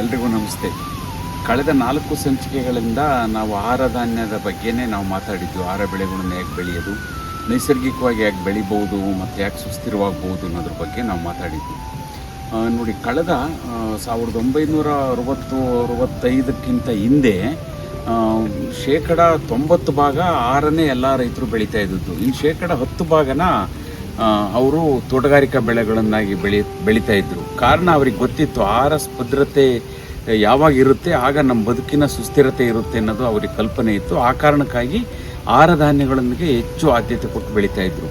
ಎಲ್ರಿಗೂ ನಮಸ್ತೆ. ಕಳೆದ ನಾಲ್ಕು ಸಂಚಿಕೆಗಳಿಂದ ನಾವು ಆಹಾರ ಧಾನ್ಯದ ಬಗ್ಗೆನೇ ನಾವು ಮಾತಾಡಿದ್ದು, ಆಹಾರ ಬೆಳೆಗಳನ್ನು ಹೇಗೆ ಬೆಳೆಯೋದು ನೈಸರ್ಗಿಕವಾಗಿ ಹೇಗೆ ಬೆಳಿಬೋದು ಮತ್ತು ಯಾಕೆ ಸುಸ್ಥಿರವಾಗ್ಬೋದು ಅನ್ನೋದ್ರ ಬಗ್ಗೆ ನಾವು ಮಾತಾಡಿದ್ವಿ. ನೋಡಿ, ಕಳೆದ ಸಾವಿರದ ಒಂಬೈನೂರ ಅರವತ್ತು, ಅರವತ್ತೈದಕ್ಕಿಂತ ಹಿಂದೆ ಶೇಕಡ ತೊಂಬತ್ತು ಭಾಗ ಆರನೇ ಎಲ್ಲ ರೈತರು ಬೆಳೀತಾ ಇದ್ದದ್ದು. ಇನ್ನು ಶೇಕಡ ಹತ್ತು ಭಾಗನ ಅವರು ತೋಟಗಾರಿಕಾ ಬೆಳೆಗಳನ್ನಾಗಿ ಬೆಳಿ, ಬೆಳೀತಾ ಇದ್ರು. ಕಾರಣ ಅವ್ರಿಗೆ ಗೊತ್ತಿತ್ತು, ಆಹಾರ ಭದ್ರತೆ ಯಾವಾಗ ಇರುತ್ತೆ, ಆಗ ನಮ್ಮ ಬದುಕಿನ ಸುಸ್ಥಿರತೆ ಇರುತ್ತೆ ಅನ್ನೋದು ಅವ್ರಿಗೆ ಕಲ್ಪನೆ ಇತ್ತು. ಆ ಕಾರಣಕ್ಕಾಗಿ ಆಹಾರ ಧಾನ್ಯಗಳೊಂದಿಗೆ ಹೆಚ್ಚು ಆದ್ಯತೆ ಕೊಟ್ಟು ಬೆಳೀತಾ ಇದ್ರು.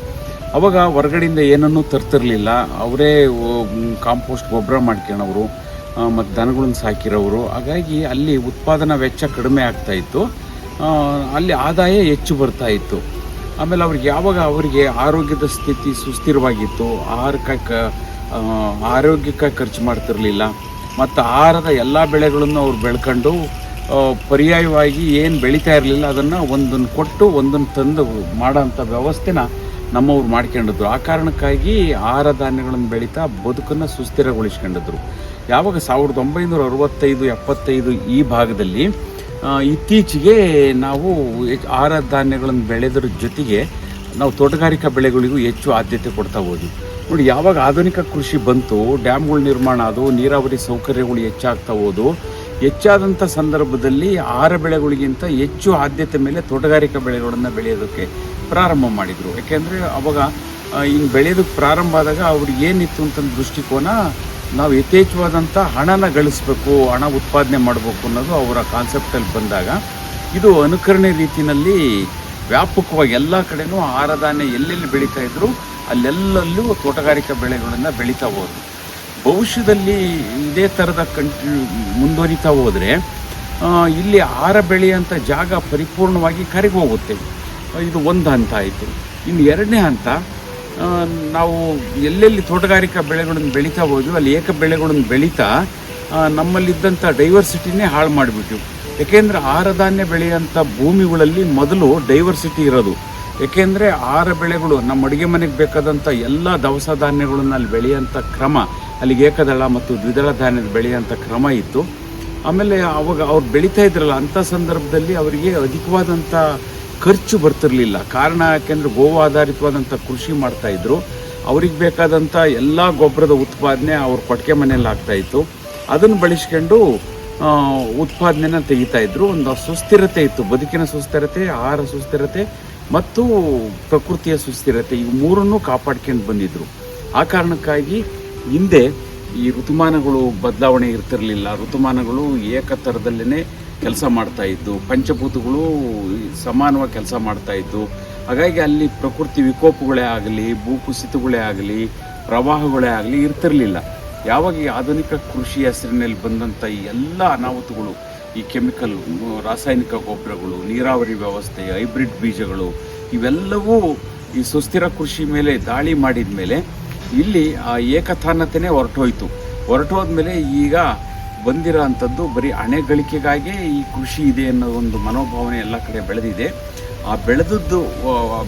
ಅವಾಗ ಹೊರಗಡೆಯಿಂದ ಏನನ್ನೂ ತರ್ತಿರ್ಲಿಲ್ಲ. ಅವರೇ ಕಾಂಪೋಸ್ಟ್ ಗೊಬ್ಬರ ಮಾಡ್ಕೊಳೋರು ಮತ್ತು ದನಗಳನ್ನು ಸಾಕಿರೋರು. ಹಾಗಾಗಿ ಅಲ್ಲಿ ಉತ್ಪಾದನಾ ವೆಚ್ಚ ಕಡಿಮೆ ಆಗ್ತಾಯಿತ್ತು ಅಲ್ಲಿ ಆದಾಯ ಹೆಚ್ಚು ಬರ್ತಾ ಇತ್ತು. ಆಮೇಲೆ ಅವ್ರಿಗೆ ಯಾವಾಗ ಅವರಿಗೆ ಆರೋಗ್ಯದ ಸ್ಥಿತಿ ಸುಸ್ಥಿರವಾಗಿತ್ತು ಆಹಾರಕ್ಕೆ ಆರೋಗ್ಯಕ್ಕೆ ಖರ್ಚು ಮಾಡ್ತಿರಲಿಲ್ಲ, ಮತ್ತು ಆಹಾರದ ಎಲ್ಲ ಬೆಳೆಗಳನ್ನು ಅವ್ರು ಬೆಳ್ಕೊಂಡು ಪರ್ಯಾಯವಾಗಿ ಏನು ಬೆಳೀತಾ ಇರಲಿಲ್ಲ ಅದನ್ನು ಒಂದನ್ನು ಕೊಟ್ಟು ಒಂದನ್ನು ತಂದು ಮಾಡೋಂಥ ವ್ಯವಸ್ಥೆನ ನಮ್ಮವ್ರು ಮಾಡ್ಕೊಂಡಿದ್ರು. ಆ ಕಾರಣಕ್ಕಾಗಿ ಆಹಾರ ಧಾನ್ಯಗಳನ್ನು ಬೆಳೀತಾ ಬದುಕನ್ನು ಸುಸ್ಥಿರಗೊಳಿಸ್ಕೊಂಡಿದ್ರು. ಯಾವಾಗ ಸಾವಿರದ ಒಂಬೈನೂರ ಅರವತ್ತೈದು ಎಪ್ಪತ್ತೈದು ಈ ಭಾಗದಲ್ಲಿ ಇತ್ತೀಚೆಗೆ ನಾವು ಆಹಾರ ಧಾನ್ಯಗಳನ್ನು ಬೆಳೆದ್ರ ಜೊತೆಗೆ ನಾವು ತೋಟಗಾರಿಕಾ ಬೆಳೆಗಳಿಗೂ ಹೆಚ್ಚು ಆದ್ಯತೆ ಕೊಡ್ತಾ ಹೋದ್ವಿ. ನೋಡಿ, ಯಾವಾಗ ಆಧುನಿಕ ಕೃಷಿ ಬಂತು, ಡ್ಯಾಮ್ಗಳು ನಿರ್ಮಾಣ ಅದು ನೀರಾವರಿ ಸೌಕರ್ಯಗಳು ಹೆಚ್ಚಾಗ್ತಾ ಹೋದು, ಹೆಚ್ಚಾದಂಥ ಸಂದರ್ಭದಲ್ಲಿ ಆಹಾರ ಬೆಳೆಗಳಿಗಿಂತ ಹೆಚ್ಚು ಆದ್ಯತೆ ಮೇಲೆ ತೋಟಗಾರಿಕಾ ಬೆಳೆಗಳನ್ನು ಬೆಳೆಯೋದಕ್ಕೆ ಪ್ರಾರಂಭ ಮಾಡಿದರು. ಯಾಕೆಂದರೆ ಅವಾಗ ಹಿಂಗೆ ಬೆಳೆಯೋದಕ್ಕೆ ಪ್ರಾರಂಭ ಆದಾಗ ಅವ್ರಿಗೆ ಏನಿತ್ತು ಅಂತ ದೃಷ್ಟಿಕೋನ ನಾವು ಯಥೇಚ್ಛವಾದಂಥ ಹಣನ ಗಳಿಸ್ಬೇಕು, ಹಣ ಉತ್ಪಾದನೆ ಮಾಡಬೇಕು ಅನ್ನೋದು ಅವರ ಕಾನ್ಸೆಪ್ಟಲ್ಲಿ ಬಂದಾಗ, ಇದು ಅನುಕರಣೆ ರೀತಿಯಲ್ಲಿ ವ್ಯಾಪಕವಾಗಿ ಎಲ್ಲ ಕಡೆನೂ ಆಹಾರ ಧಾನ್ಯ ಎಲ್ಲೆಲ್ಲಿ ಬೆಳೀತಾ ಇದ್ರು ಅಲ್ಲೆಲ್ಲಲ್ಲೂ ತೋಟಗಾರಿಕಾ ಬೆಳೆಗಳನ್ನು ಬೆಳೀತಾ ಹೋದ್ರು. ಭವಿಷ್ಯದಲ್ಲಿ ಇದೇ ಥರದ ಕಂಟಿ, ಮುಂದುವರಿತಾ ಹೋದರೆ ಇಲ್ಲಿ ಆಹಾರ ಬೆಳೆಯುವಂಥ ಜಾಗ ಪರಿಪೂರ್ಣವಾಗಿ ಕರಗಿ ಹೋಗುತ್ತೆ. ಇದು ಒಂದು ಹಂತ ಆಯಿತು. ಇನ್ನು ಎರಡನೇ ಹಂತ ನಾವು ಎಲ್ಲೆಲ್ಲಿ ತೋಟಗಾರಿಕಾ ಬೆಳೆಗಳನ್ನು ಬೆಳೀತಾ ಹೋದ್ವಿ, ಅಲ್ಲಿ ಏಕ ಬೆಳೆಗಳನ್ನು ಬೆಳೀತಾ ನಮ್ಮಲ್ಲಿದ್ದಂಥ ಡೈವರ್ಸಿಟಿನೇ ಹಾಳು ಮಾಡಿಬಿಟ್ಟು ಯಾಕೆಂದರೆ ಆಹಾರ ಧಾನ್ಯ ಬೆಳೆಯುವಂಥ ಭೂಮಿಗಳಲ್ಲಿ ಮೊದಲು ಡೈವರ್ಸಿಟಿ ಇರೋದು. ಏಕೆಂದರೆ ಆಹಾರ ಬೆಳೆಗಳು ನಮ್ಮ ಅಡುಗೆ ಮನೆಗೆ ಬೇಕಾದಂಥ ಎಲ್ಲ ದವಸ ಧಾನ್ಯಗಳನ್ನು ಅಲ್ಲಿ ಬೆಳೆಯೋಂಥ ಕ್ರಮ, ಅಲ್ಲಿಗೆ ಏಕದಳ ಮತ್ತು ದ್ವಿದಳ ಧಾನ್ಯದ ಬೆಳೆಯೋಂಥ ಕ್ರಮ ಇತ್ತು. ಆಮೇಲೆ ಅವಾಗ ಅವ್ರು ಬೆಳೀತಾ ಇದ್ರಲ್ಲ, ಅಂಥ ಸಂದರ್ಭದಲ್ಲಿ ಅವರಿಗೆ ಅಧಿಕವಾದಂಥ ಖರ್ಚು ಬರ್ತಿರಲಿಲ್ಲ. ಕಾರಣ ಯಾಕೆಂದರೆ ಗೋವು ಆಧಾರಿತವಾದಂಥ ಕೃಷಿ ಮಾಡ್ತಾಯಿದ್ರು ಅವ್ರಿಗೆ ಬೇಕಾದಂಥ ಎಲ್ಲ ಗೊಬ್ಬರದ ಉತ್ಪಾದನೆ ಅವ್ರ ಕೊಟ್ಟಿಗೆ ಮನೆಯಲ್ಲಿ ಆಗ್ತಾ ಇತ್ತು. ಅದನ್ನು ಬಳಸ್ಕೊಂಡು ಉತ್ಪಾದನೆನ ತೆಗಿತಾ ಇದ್ರು. ಒಂದು ಸುಸ್ಥಿರತೆ ಇತ್ತು. ಬದುಕಿನ ಸುಸ್ಥಿರತೆ, ಆಹಾರ ಸುಸ್ಥಿರತೆ ಮತ್ತು ಪ್ರಕೃತಿಯ ಸುಸ್ಥಿರತೆ ಈ ಮೂರನ್ನು ಕಾಪಾಡ್ಕೊಂಡು ಬಂದಿದ್ರು. ಆ ಕಾರಣಕ್ಕಾಗಿ ಹಿಂದೆ ಈ ಋತುಮಾನಗಳು ಬದಲಾವಣೆ ಇರ್ತಿರಲಿಲ್ಲ. ಋತುಮಾನಗಳು ಏಕತರದಲ್ಲೇ ಕೆಲಸ ಮಾಡ್ತಾ ಇದ್ದು, ಪಂಚಭೂತಗಳು ಸಮಾನವಾಗಿ ಕೆಲಸ ಮಾಡ್ತಾ ಇದ್ದು, ಹಾಗಾಗಿ ಅಲ್ಲಿ ಪ್ರಕೃತಿ ವಿಕೋಪಗಳೇ ಆಗಲಿ, ಭೂಕುಸಿತಗಳೇ ಆಗಲಿ, ಪ್ರವಾಹಗಳೇ ಆಗಲಿ ಇರ್ತಿರಲಿಲ್ಲ. ಯಾವಾಗ ಈ ಆಧುನಿಕ ಕೃಷಿ ಹೆಸರಿನಲ್ಲಿ ಬಂದಂಥ ಈ ಎಲ್ಲ ಅನಾಹುತಗಳು, ಈ ಕೆಮಿಕಲ್, ರಾಸಾಯನಿಕ ಗೊಬ್ಬರಗಳು, ನೀರಾವರಿ ವ್ಯವಸ್ಥೆ, ಹೈಬ್ರಿಡ್ ಬೀಜಗಳು, ಇವೆಲ್ಲವೂ ಈ ಸುಸ್ಥಿರ ಕೃಷಿ ಮೇಲೆ ದಾಳಿ ಮಾಡಿದ ಮೇಲೆ ಇಲ್ಲಿ ಆ ಏಕತಾನತೆನೇ ಹೊರಟೋಯ್ತು. ಹೊರಟೋದ್ಮೇಲೆ ಈಗ ಬಂದಿರೋ ಅಂಥದ್ದು ಬರೀ ಹಣೆಗಳಿಕೆಗಾಗಿ ಈ ಕೃಷಿ ಇದೆ ಅನ್ನೋ ಒಂದು ಮನೋಭಾವನೆ ಎಲ್ಲ ಕಡೆ ಬೆಳೆದಿದೆ. ಆ ಬೆಳೆದದ್ದು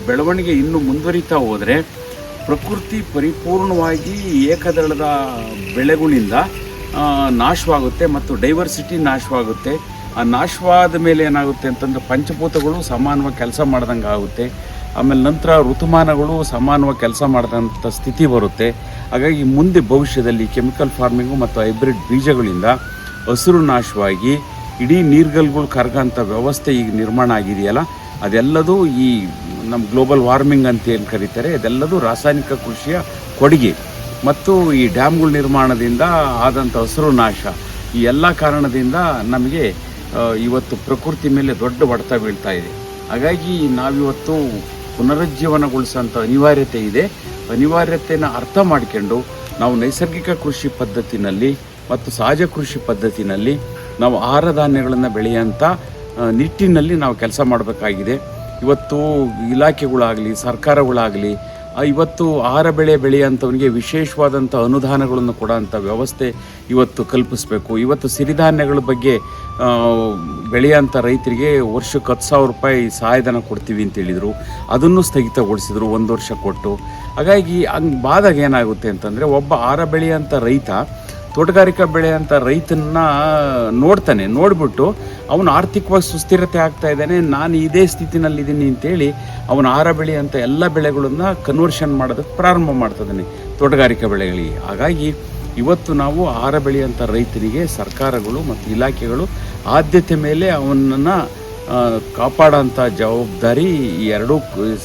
ಬೆಳವಣಿಗೆ ಇನ್ನೂ ಮುಂದುವರಿತಾ ಹೋದರೆ ಪ್ರಕೃತಿ ಪರಿಪೂರ್ಣವಾಗಿ ಏಕದಳದ ಬೆಳೆಗಳಿಂದ ನಾಶವಾಗುತ್ತೆ ಮತ್ತು ಡೈವರ್ಸಿಟಿ ನಾಶವಾಗುತ್ತೆ. ಆ ನಾಶವಾದ ಮೇಲೆ ಏನಾಗುತ್ತೆ ಅಂತಂದ್ರೆ ಪಂಚಭೂತಗಳು ಸಮಾನವಾಗಿ ಕೆಲಸ ಮಾಡ್ದಂಗೆ ಆಗುತ್ತೆ ಆಮೇಲೆ ನಂತರ ಋತುಮಾನಗಳು ಸಮಾನವಾಗಿ ಕೆಲಸ ಮಾಡಿದಂಥ ಸ್ಥಿತಿ ಬರುತ್ತೆ. ಹಾಗಾಗಿ ಮುಂದೆ ಭವಿಷ್ಯದಲ್ಲಿ ಕೆಮಿಕಲ್ ಫಾರ್ಮಿಂಗು ಮತ್ತು ಹೈಬ್ರಿಡ್ ಬೀಜಗಳಿಂದ ಹಸಿರು ನಾಶವಾಗಿ ಇಡೀ ನೀರ್ಗಲ್ಗಳು ಕರಗಂಥ ವ್ಯವಸ್ಥೆ ಈಗ ನಿರ್ಮಾಣ ಆಗಿದೆಯಲ್ಲ, ಅದೆಲ್ಲದೂ ಈ ನಮ್ಮ ಗ್ಲೋಬಲ್ ವಾರ್ಮಿಂಗ್ ಅಂತ ಏನು ಕರೀತಾರೆ, ಅದೆಲ್ಲದೂ ರಾಸಾಯನಿಕ ಕೃಷಿಯ ಕೊಡುಗೆ. ಮತ್ತು ಈ ಡ್ಯಾಮ್ಗಳ ನಿರ್ಮಾಣದಿಂದ ಆದಂಥ ಹಸಿರು ನಾಶ, ಈ ಎಲ್ಲ ಕಾರಣದಿಂದ ನಮಗೆ ಇವತ್ತು ಪ್ರಕೃತಿ ಮೇಲೆ ದೊಡ್ಡ ಹೊಡೆತ ಬೀಳ್ತಾ ಇದೆ. ಹಾಗಾಗಿ ನಾವಿವತ್ತು ಪುನರುಜ್ಜೀವನಗೊಳಿಸೋಂಥ ಅನಿವಾರ್ಯತೆ ಇದೆ. ಅನಿವಾರ್ಯತೆಯನ್ನು ಅರ್ಥ ಮಾಡಿಕೊಂಡು ನಾವು ನೈಸರ್ಗಿಕ ಕೃಷಿ ಪದ್ಧತಿನಲ್ಲಿ ಮತ್ತು ಸಹಜ ಕೃಷಿ ಪದ್ಧತಿನಲ್ಲಿ ನಾವು ಆಹಾರ ಧಾನ್ಯಗಳನ್ನು ಬೆಳೆಯೋಂಥ ನಿಟ್ಟಿನಲ್ಲಿ ನಾವು ಕೆಲಸ ಮಾಡಬೇಕಾಗಿದೆ. ಇವತ್ತು ಇಲಾಖೆಗಳಾಗಲಿ, ಸರ್ಕಾರಗಳಾಗಲಿ ಇವತ್ತು ಆಹಾರ ಬೆಳೆ ಬೆಳೆಯುವಂಥವನಿಗೆ ವಿಶೇಷವಾದಂಥ ಅನುದಾನಗಳನ್ನು ಕೊಡೋಂಥ ವ್ಯವಸ್ಥೆ ಇವತ್ತು ಕಲ್ಪಿಸಬೇಕು. ಇವತ್ತು ಸಿರಿಧಾನ್ಯಗಳ ಬಗ್ಗೆ ಬೆಳೆಯೋಂಥ ರೈತರಿಗೆ ವರ್ಷಕ್ಕೆ ಹತ್ತು ಸಾವಿರ ರೂಪಾಯಿ ಸಹಾಯಧನ ಕೊಡ್ತೀವಿ ಅಂತ ಹೇಳಿದರು. ಅದನ್ನು ಸ್ಥಗಿತಗೊಳಿಸಿದ್ರು ಒಂದು ವರ್ಷ ಕೊಟ್ಟು. ಹಾಗಾಗಿ ಹಂಗೆ ಬಾದಾಗ ಏನಾಗುತ್ತೆ ಅಂತಂದರೆ ಒಬ್ಬ ಆರ ಬೆಳೆಯೋಂಥ ರೈತ, ತೋಟಗಾರಿಕಾ ಬೆಳೆ ಅಂತ ರೈತನ ನೋಡ್ತಾನೆ, ನೋಡಿಬಿಟ್ಟು ಅವನು ಆರ್ಥಿಕವಾಗಿ ಸುಸ್ಥಿರತೆ ಆಗ್ತಾ ಇದ್ದಾನೆ, ನಾನು ಇದೇ ಸ್ಥಿತಿನಲ್ಲಿದ್ದೀನಿ ಅಂತೇಳಿ ಅವನು ಆರ ಬೆಳೆ ಅಂತ ಎಲ್ಲ ಬೆಳೆಗಳನ್ನು ಕನ್ವರ್ಷನ್ ಮಾಡೋದಕ್ಕೆ ಪ್ರಾರಂಭ ಮಾಡ್ತಿದ್ದಾನೆ ತೋಟಗಾರಿಕಾ ಬೆಳೆಗಳಿಗೆ. ಹಾಗಾಗಿ ಇವತ್ತು ನಾವು ಆಹಾರ ಬೆಳೆಯುವಂಥ ರೈತರಿಗೆ, ಸರ್ಕಾರಗಳು ಮತ್ತು ಇಲಾಖೆಗಳು ಆದ್ಯತೆ ಮೇಲೆ ಅವನನ್ನು ಕಾಪಾಡೋಂಥ ಜವಾಬ್ದಾರಿ ಈ ಎರಡೂ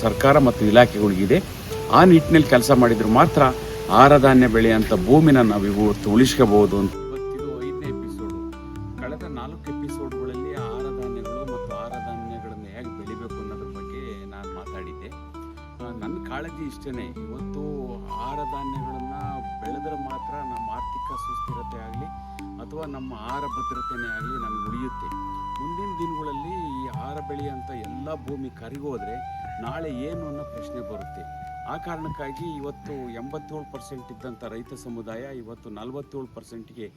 ಸರ್ಕಾರ ಮತ್ತು ಇಲಾಖೆಗಳಿಗಿದೆ. ಆ ನಿಟ್ಟಿನಲ್ಲಿ ಕೆಲಸ ಮಾಡಿದ್ರೆ ಮಾತ್ರ ಆಹಾರ ಧಾನ್ಯ ಬೆಳೆಯುವಂಥ ಭೂಮಿನ ನಾವು ಇವತ್ತು ಉಳಿಸ್ಕೋಬಹುದು ಅಂತ ಮಾತ್ರ ನಮ್ಮ ಆರ್ಥಿಕ ಸುಸ್ಥಿರತೆ ಆಗಲಿ ಅಥವಾ ನಮ್ಮ ಆಹಾರ ಭದ್ರತೆನೇ ಆಗಲಿ ನಮಗೆ ಉಳಿಯುತ್ತೆ. ಮುಂದಿನ ದಿನಗಳಲ್ಲಿ ಈ ಆಹಾರ ಬೆಳೆಯಂಥ ಎಲ್ಲ ಭೂಮಿ ಕರಿಗೋದ್ರೆ ನಾಳೆ ಏನು ಅನ್ನೋ ಪ್ರಶ್ನೆ ಬರುತ್ತೆ. ಆ ಕಾರಣಕ್ಕಾಗಿ ಇವತ್ತು ಎಂಬತ್ತೇಳು ಪರ್ಸೆಂಟ್ ಇದ್ದಂಥ ರೈತ ಸಮುದಾಯ ಇವತ್ತು ನಲವತ್ತೇಳು ಪರ್ಸೆಂಟ್ಗೆ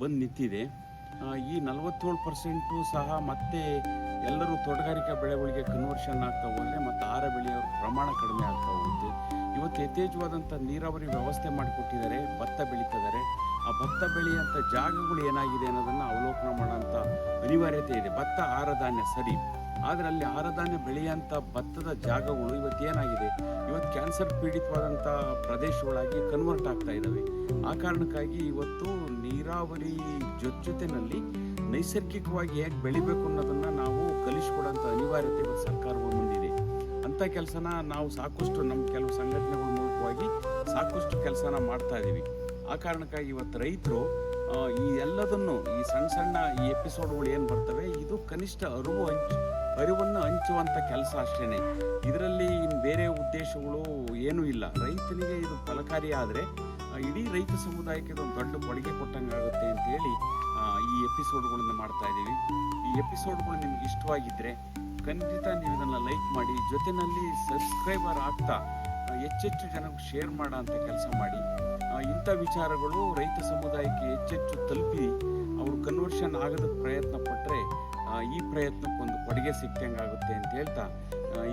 ಬಂದು ನಿಂತಿದೆ. ಈ ನಲವತ್ತೇಳು ಪರ್ಸೆಂಟು ಸಹ ಮತ್ತೆ ಎಲ್ಲರೂ ತೋಟಗಾರಿಕಾ ಬೆಳೆಗಳಿಗೆ ಕನ್ವರ್ಷನ್ ಆಗ್ತಾ ಹೋದರೆ ಮತ್ತು ಆಹಾರ ಬೆಳೆಯ ಪ್ರಮಾಣ ಕಡಿಮೆ ಆಗ್ತಾ ಹೋಗುತ್ತೆ. ಇವತ್ತು ಯಥೇಚ್ಛವಾದಂಥ ನೀರಾವರಿ ವ್ಯವಸ್ಥೆ ಮಾಡಿಕೊಟ್ಟಿದ್ದಾರೆ, ಭತ್ತ ಬೆಳೀತಿದ್ದಾರೆ. ಆ ಭತ್ತ ಬೆಳೆಯುವಂಥ ಜಾಗಗಳು ಏನಾಗಿದೆ ಅನ್ನೋದನ್ನು ಅವಲೋಕನ ಮಾಡೋಂಥ ಅನಿವಾರ್ಯತೆ ಇದೆ. ಭತ್ತ ಆಹಾರ ಧಾನ್ಯ ಸರಿ. ಆದರೆ ಅಲ್ಲಿ ಆಹಾರ ಧಾನ್ಯ ಬೆಳೆಯುವಂಥ ಭತ್ತದ ಜಾಗಗಳು ಇವತ್ತು ಏನಾಗಿದೆ? ಇವತ್ತು ಕ್ಯಾನ್ಸರ್ ಪೀಡಿತವಾದಂಥ ಪ್ರದೇಶಗಳಾಗಿ ಕನ್ವರ್ಟ್ ಆಗ್ತಾ ಇದ್ದಾವೆ. ಆ ಕಾರಣಕ್ಕಾಗಿ ಇವತ್ತು ನೀರಾವರಿ ಜೊತೆ ಜೊತೆನಲ್ಲಿ ನೈಸರ್ಗಿಕವಾಗಿ ಹೇಗೆ ಬೆಳಿಬೇಕು ಅನ್ನೋದನ್ನು ನಾವು ಕಲಿಸ್ಕೊಡೋಂಥ ಅನಿವಾರ್ಯತೆ ಇವತ್ತು ಸರ್ಕಾರವು ಅಂಥ ಕೆಲಸನ ನಾವು ಸಾಕಷ್ಟು ನಮ್ಮ ಕೆಲವು ಸಂಘಟನೆಗಳ ಮೂಲಕವಾಗಿ ಸಾಕಷ್ಟು ಕೆಲಸನ ಮಾಡ್ತಾ ಇದ್ದೀವಿ ಆ ಕಾರಣಕ್ಕಾಗಿ ಇವತ್ತು ರೈತರು ಈ ಎಲ್ಲದನ್ನು, ಈ ಸಣ್ಣ ಸಣ್ಣ ಈ ಎಪಿಸೋಡ್ಗಳು ಏನು ಬರ್ತವೆ, ಇದು ಕನಿಷ್ಠ ಅರಿವು ಹಂಚು, ಅರಿವನ್ನು ಹಂಚುವಂಥ ಕೆಲಸ ಅಷ್ಟೇ ಇದರಲ್ಲಿ ಇನ್ನು ಬೇರೆ ಉದ್ದೇಶಗಳು ಏನೂ ಇಲ್ಲ. ರೈತನಿಗೆ ಇದು ಫಲಕಾರಿ ಆದರೆ ಇಡೀ ರೈತ ಸಮುದಾಯಕ್ಕೆ ಇದೊಂದು ದೊಡ್ಡ ಕೊಡುಗೆ ಕೊಟ್ಟಂಗಾಗುತ್ತೆ ಅಂತೇಳಿ ಹೇಳಿ ಈ ಎಪಿಸೋಡ್ಗಳನ್ನು ಮಾಡ್ತಾ ಇದ್ದೀವಿ ಈ ಎಪಿಸೋಡ್ಗಳು ನಿಮ್ಗೆ ಇಷ್ಟವಾಗಿದ್ದರೆ ಖಂಡಿತ ನೀವು ಇದನ್ನು ಲೈಕ್ ಮಾಡಿ. ಜೊತೆಯಲ್ಲಿ ಸಬ್ಸ್ಕ್ರೈಬರ್ ಆಗ್ತಾ ಹೆಚ್ಚೆಚ್ಚು ಜನಕ್ಕೆ ಶೇರ್ ಮಾಡೋ ಅಂತ ಕೆಲಸ ಮಾಡಿ. ಇಂಥ ವಿಚಾರಗಳು ರೈತ ಸಮುದಾಯಕ್ಕೆ ಹೆಚ್ಚೆಚ್ಚು ತಲುಪಿ, ಅವರು ಕನ್ವರ್ಷನ್ ಆಗೋದಕ್ಕೆ ಪ್ರಯತ್ನ ಪಟ್ಟರೆ ಈ ಪ್ರಯತ್ನಕ್ಕೊಂದು ಕೊಡುಗೆ ಸಿಕ್ಕಂಗಾಗುತ್ತೆ ಅಂತ ಹೇಳ್ತಾ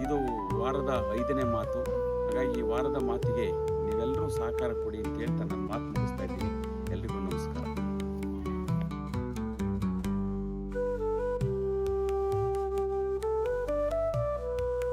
ಇದು ವಾರದ ಐದನೇ ಮಾತು. ಹಾಗಾಗಿ ಈ ವಾರದ ಮಾತಿಗೆ ನೀವೆಲ್ಲರೂ ಸಹಕಾರ ಕೊಡಿ ಅಂತ ಹೇಳ್ತಾ ನನ್ನ ಮಾತು ಮುಗಿಸ್ತಾ ಇದ್ದೀನಿ.